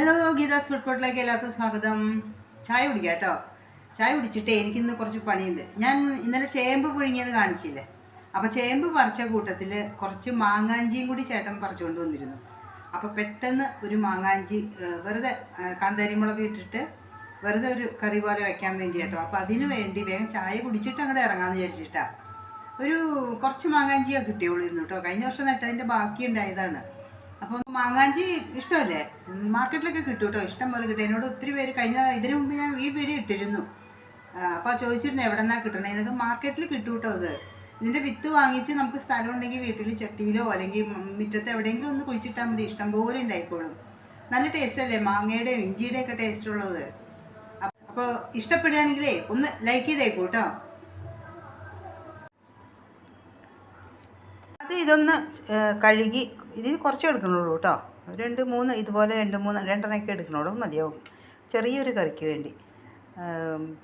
Hello Geetha's food കോർട്ടിലേക്ക് എല്ലാവർക്കും സ്വാഗതം. ചായ കുടിക്കാം കേട്ടോ. ചായ കുടിച്ചിട്ടേ എനിക്കിന്ന് കുറച്ച് പണിയുണ്ട്. ഞാൻ ഇന്നലെ ചേമ്പ് പുഴുങ്ങിയത് കാണിച്ചില്ലേ? അപ്പോൾ ചേമ്പ് പറിച്ച കൂട്ടത്തിൽ കുറച്ച് മാങ്ങാഞ്ചിയും കൂടി ചേട്ടൻ പറിച്ചുകൊണ്ട് വന്നിരുന്നു. അപ്പോൾ പെട്ടെന്ന് ഒരു മാങ്ങാഞ്ചി വെറുതെ കാന്താരി കാന്താരിമുളക് ഇട്ടിട്ട് വെറുതെ ഒരു കറി പോലെ വെക്കാൻ വേണ്ടി കേട്ടോ. അപ്പോൾ അതിനു വേണ്ടി വേഗം ചായ കുടിച്ചിട്ട് അങ്ങോട്ട് ഇറങ്ങാമെന്ന് വിചാരിച്ചിട്ടാ. ഒരു കുറച്ച് മാങ്ങാഞ്ചിയൊക്കെ കിട്ടിയുള്ളൂ ഇരുന്നു കേട്ടോ. കഴിഞ്ഞ വർഷം നട്ടതിന്റെ ബാക്കി ഉണ്ടായതാണ്. അപ്പോൾ മാങ്ങാഞ്ചി ഇഷ്ടമല്ലേ? മാർക്കറ്റിലൊക്കെ കിട്ടും കേട്ടോ. ഇഷ്ടം പോലെ കിട്ടും. എന്നോട് ഒത്തിരി പേര് കഴിഞ്ഞ ഇതിനു മുമ്പ് ഞാൻ ഈ വീഡിയോ ഇട്ടിരുന്നു. അപ്പോൾ ചോദിച്ചിരുന്നു എവിടെ കിട്ടണേ? ഇതൊക്കെ മാർക്കറ്റിൽ കിട്ടും കേട്ടോ അത് ഇതിന്റെ വിത്ത് വാങ്ങിച്ച് നമുക്ക് സ്ഥലം ഉണ്ടെങ്കിൽ വീട്ടിൽ ചട്ടിയിലോ അല്ലെങ്കിൽ മുറ്റത്ത് എവിടെയെങ്കിലും ഒന്ന് കുഴിച്ചിട്ടാൽ മതി. ഇഷ്ടം പോലെ ഉണ്ടായിക്കോളും. നല്ല ടേസ്റ്റ് അല്ലേ? മാങ്ങയുടെയും ഇഞ്ചിയുടെ ഒക്കെ ടേസ്റ്റ് ഉള്ളത്. അപ്പോൾ ഇഷ്ടപ്പെടുകയാണെങ്കിലേ ഒന്ന് ലൈക്ക് ചെയ്തേക്കൂ കേട്ടോ. അത് ഇതൊന്ന് കഴുകി ഇതിന് കുറച്ച് എടുക്കണുള്ളൂ കേട്ടോ. രണ്ട് മൂന്ന് ഇതുപോലെ രണ്ട് മൂന്ന് രണ്ടെണ്ണമൊക്കെ എടുക്കണോളും മതിയാവും. ചെറിയൊരു കറിക്ക് വേണ്ടി.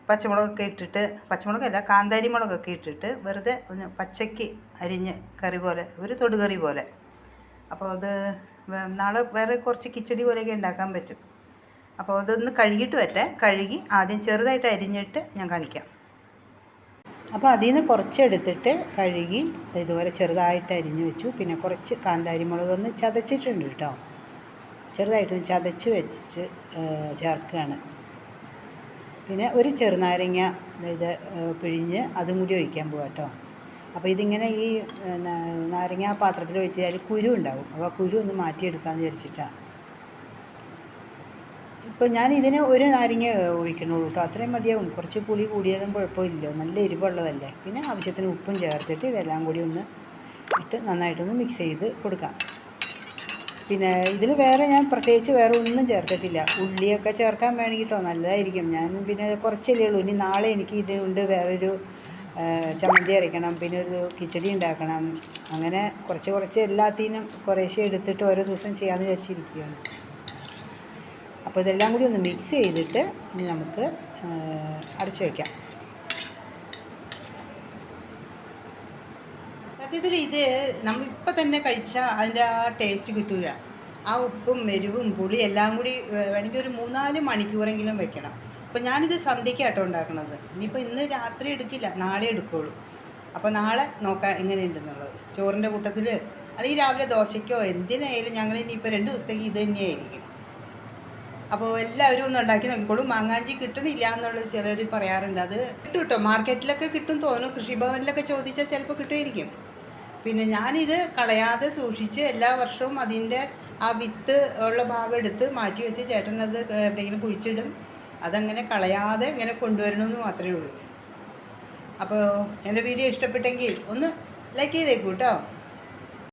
പച്ചമുളകൊക്കെ ഇട്ടിട്ട് പച്ചമുളകല്ല കാന്താരി മുളകൊക്കെ ഇട്ടിട്ട് വെറുതെ ഒന്ന് പച്ചയ്ക്ക് അരിഞ്ഞ് കറി പോലെ ഒരു തൊടുകറി പോലെ. അപ്പോൾ അത് നാളെ വേറെ കുറച്ച് കിച്ചടി പോലെയൊക്കെ ഉണ്ടാക്കാൻ പറ്റും. അപ്പോൾ അതൊന്ന് കഴുകിയിട്ട് വരട്ടെ. കഴുകി ആദ്യം ചെറുതായിട്ട് അരിഞ്ഞിട്ട് ഞാൻ കാണിക്കാം. അപ്പോൾ അതിൽ നിന്ന് കുറച്ച് എടുത്തിട്ട് കഴുകി ഇതുപോലെ ചെറുതായിട്ട് അരിഞ്ഞു വെച്ചു. പിന്നെ കുറച്ച് കാന്താരി മുളക് ഒന്ന് ചതച്ചിട്ടുണ്ട് കേട്ടോ. ചെറുതായിട്ട് ചതച്ച് വെച്ച് ചേർക്കുകയാണ്. പിന്നെ ഒരു ചെറുനാരങ്ങ ഇത് പിഴിഞ്ഞ് അതും കൂടി ഒഴിക്കാൻ പോകാം കേട്ടോ. അപ്പോൾ ഇതിങ്ങനെ ഈ നാരങ്ങ പാത്രത്തിൽ ഒഴിച്ചാൽ കുരു ഉണ്ടാവും. അപ്പോൾ ആ കുരു ഒന്ന് മാറ്റിയെടുക്കാമെന്ന് വിചാരിച്ചിട്ടാണ് ഇപ്പോൾ ഞാൻ ഇതിന് ഒരു നാരങ്ങ ഒഴിക്കണുള്ളൂ. കേട്ടോ അത്രയും മതിയാവും. കുറച്ച് പുളി കൂടിയതും കുഴപ്പമില്ല നല്ല എരിവുള്ളതല്ലേ. പിന്നെ ആവശ്യത്തിന് ഉപ്പും ചേർത്തിട്ട് ഇതെല്ലാം കൂടി ഒന്ന് ഇട്ട് നന്നായിട്ടൊന്ന് മിക്സ് ചെയ്ത് കൊടുക്കാം. പിന്നെ ഇതിൽ വേറെ ഞാൻ പ്രത്യേകിച്ച് വേറെ ഒന്നും ചേർത്തിട്ടില്ല. ഉള്ളിയൊക്കെ ചേർക്കാൻ വേണമെങ്കിൽ കേട്ടോ നല്ലതായിരിക്കും. ഞാൻ പിന്നെ കുറച്ചല്ലേ ഉള്ളൂ. ഇനി നാളെ എനിക്ക് ഇത് കൊണ്ട് വേറൊരു ചമ്മന്തി അരയ്ക്കണം പിന്നെ ഒരു കിച്ചടി ഉണ്ടാക്കണം. അങ്ങനെ കുറച്ച് കുറച്ച് എല്ലാത്തിനും കുറേശ്ശെ എടുത്തിട്ട് ഓരോ ദിവസം ചെയ്യാമെന്ന് വിചാരിച്ചിരിക്കുകയാണ്. അപ്പോൾ ഇതെല്ലാം കൂടി ഒന്ന് മിക്സ് ചെയ്തിട്ട് ഇനി നമുക്ക് അടച്ചു വയ്ക്കാം സത്യത്തിൽ ഇത് നമ്മളിപ്പോൾ തന്നെ കഴിച്ചാൽ അതിന്റെ ആ ടേസ്റ്റ് കിട്ടൂല. ആ ഉപ്പും എരിവും പുളി എല്ലാം കൂടി വേണമെങ്കിൽ ഒരു മൂന്നാൽ മണിക്കൂറെങ്കിലും വെക്കണം. അപ്പോൾ ഞാനിത് സന്ധ്യയ്ക്കാട്ടോ ഉണ്ടാക്കണത്. ഇനിയിപ്പോൾ ഇന്ന് രാത്രി എടുക്കില്ല നാളെ എടുക്കുള്ളൂ. അപ്പോൾ നാളെ നോക്കാം എങ്ങനെയുണ്ടെന്നുള്ളത്. ചോറിന്റെ കൂട്ടത്തിൽ അല്ലെങ്കിൽ രാവിലെ ദോശയ്ക്കോ എന്തിനായാലും ഞങ്ങൾ ഇനിയിപ്പോൾ രണ്ട് ദിവസത്തേക്ക് ഇത് തന്നെയായിരിക്കും. അപ്പോൾ എല്ലാവരും ഒന്ന് ഉണ്ടാക്കി നോക്കിക്കോളൂ. മാങ്ങാഞ്ചി കിട്ടുന്നില്ല എന്നുള്ളത് ചിലർ പറയാറുണ്ട്. അത് കിട്ടും കേട്ടോ മാർക്കറ്റിലൊക്കെ കിട്ടും തോന്നും കൃഷിഭവനിലൊക്കെ ചോദിച്ചാൽ ചിലപ്പോൾ കിട്ടുമായിരിക്കും. പിന്നെ ഞാനിത് കളയാതെ സൂക്ഷിച്ച് എല്ലാ വർഷവും അതിന്റെ ആ വിത്ത് ഉള്ള ഭാഗം എടുത്ത് മാറ്റി വെച്ച് ചേട്ടൻ അത് എവിടെയെങ്കിലും കുഴിച്ചിടും. അതങ്ങനെ കളയാതെ ഇങ്ങനെ കൊണ്ടുവരണമെന്ന് മാത്രമേ ഉള്ളൂ. അപ്പോൾ എന്റെ വീഡിയോ ഇഷ്ടപ്പെട്ടെങ്കിൽ ഒന്ന് ലൈക്ക് ചെയ്തേക്കൂ കേട്ടോ